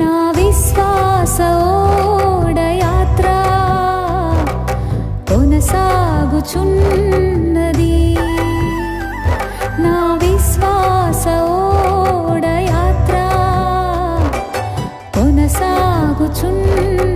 నా విశ్వాస ఓడయాత్ర కొనసాగుచున్నది. నా విశ్వాస ఓడయాత్ర కొనసాగుచున్నది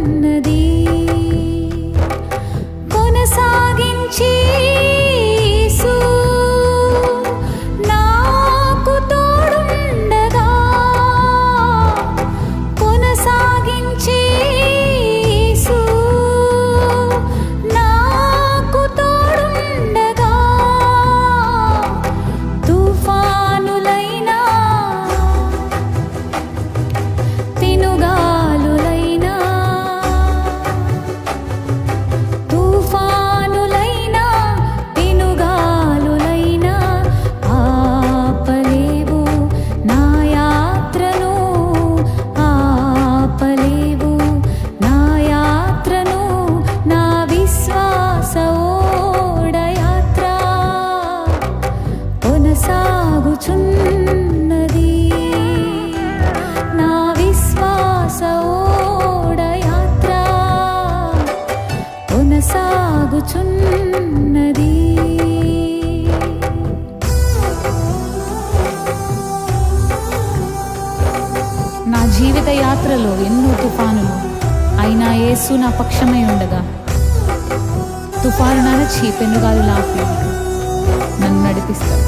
జీవిత యాత్రలో ఎన్నో తుఫానులు. అయినా యేసు నా పక్షమై ఉండగా తుఫాను నరచి పెనుగాలు లాపి నన్ను నడిపిస్తాడు.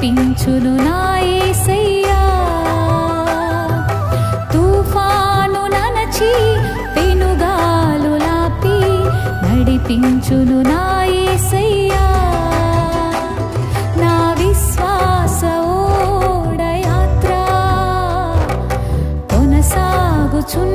నడిపించును నా ఏసయ్యా. తుఫాను ననచి పెనుగాలులాపి నడిపించును నా యేసయ్యా నా విశ్వాస ఓడయాత్ర కొనసాగుచున్నది.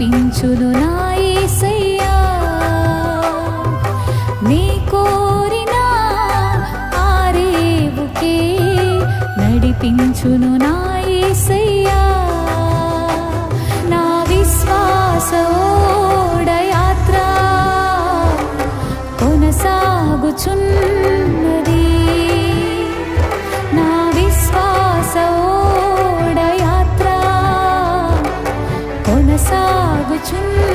నడిపించును నా యేసయ్యా నీ కోరిన ఆరేవుకే నడిపించును నా 纯。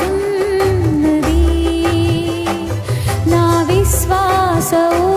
కొనసాగుచున్నది నా విశ్వాసవు